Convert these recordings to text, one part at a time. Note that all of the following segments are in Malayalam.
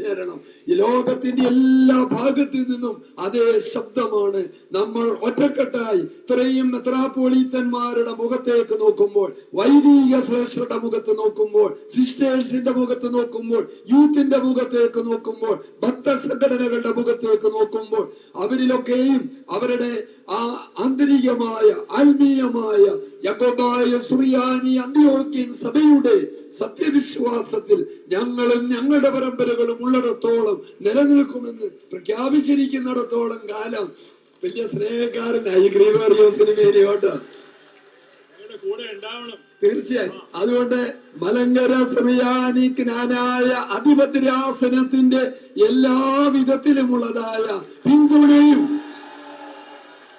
എത്തിച്ചേരണം ഈ ലോകത്തിന്റെ എല്ലാ ഭാഗത്തു നിന്നും അതേ ശബ്ദമാണ്. നമ്മൾ ഒറ്റക്കെട്ടായി ഇത്രയും മെത്രാപോളീത്തന്മാരുടെ മുഖത്തേക്ക് നോക്കുമ്പോൾ വൈദിക ശ്രേഷ്ഠരുടെ മുഖത്ത് നോക്കുമ്പോൾ സിസ്റ്റേഴ്സിന്റെ മുഖത്ത് നോക്കുമ്പോൾ യൂത്തിന്റെ മുഖത്തേക്ക് നോക്കുമ്പോൾ ഭക്ത സംഘടനകളുടെ മുഖത്തേക്ക് നോക്കുമ്പോൾ അവരിലൊക്കെയും അവരുടെ ആ ആന്തരികമായ ആത്മീയമായ യഗോബായ സുറിയാനി അന്ത്യോക്യൻ സഭയുടെ സത്യവിശ്വാസത്തിൽ ഞങ്ങളും ഞങ്ങളുടെ പരമ്പരകളും ഉള്ളിടത്തോളം നിലനിൽക്കുമെന്ന് പ്രഖ്യാപിച്ചിരിക്കുന്നിടത്തോളം കാലം വലിയ സ്നേഹക്കാരനായി ഗ്രീഗോറിയോസിന് മേലെയോട്ട് തീർച്ചയായും. അതുകൊണ്ട് മലങ്കര ശ്രീയാനി ജ്ഞാനായ അധിപതിരാസനത്തിന്റെ എല്ലാ വിധത്തിലുമുള്ളതായ പിന്തുണയും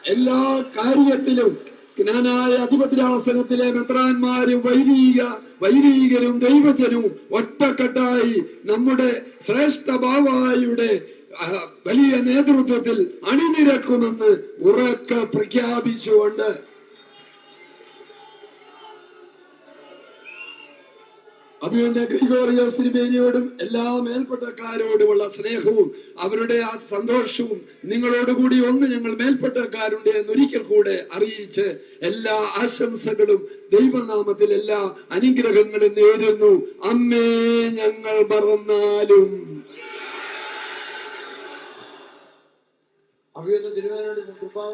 എല്ലാ കാര്യത്തിലും ജ്ഞാനായ അധിപതിരാസനത്തിലെ മെത്രാന്മാരും വൈദിക വൈദികരും ദൈവജനവും ഒറ്റക്കെട്ടായി നമ്മുടെ ശ്രേഷ്ഠ ബാവായുടെ വലിയ നേതൃത്വത്തിൽ അണിനിരക്കുമെന്ന് ഉറക്ക പ്രഖ്യാപിച്ചുകൊണ്ട് അതുകൊണ്ട് ഗ്രിഗോറിയോസ് തിരുമേനിയോടും എല്ലാ മേൽപ്പെട്ടക്കാരോടുമുള്ള സ്നേഹവും അവരുടെ ആ സന്തോഷവും നിങ്ങളോടുകൂടി ഒന്ന് ഞങ്ങൾ മേൽപ്പെട്ടക്കാരുണ്ട് എന്നൊരിക്കൽ കൂടെ അറിയിച്ച് എല്ലാ ആശംസകളും ദൈവനാമത്തിൽ എല്ലാ അനുഗ്രഹങ്ങളും നേരുന്നു. അമ്മേ ഞങ്ങൾ മറന്നാലും. അഭിയൊന്ന് തിരുവേനോട് കൃപാ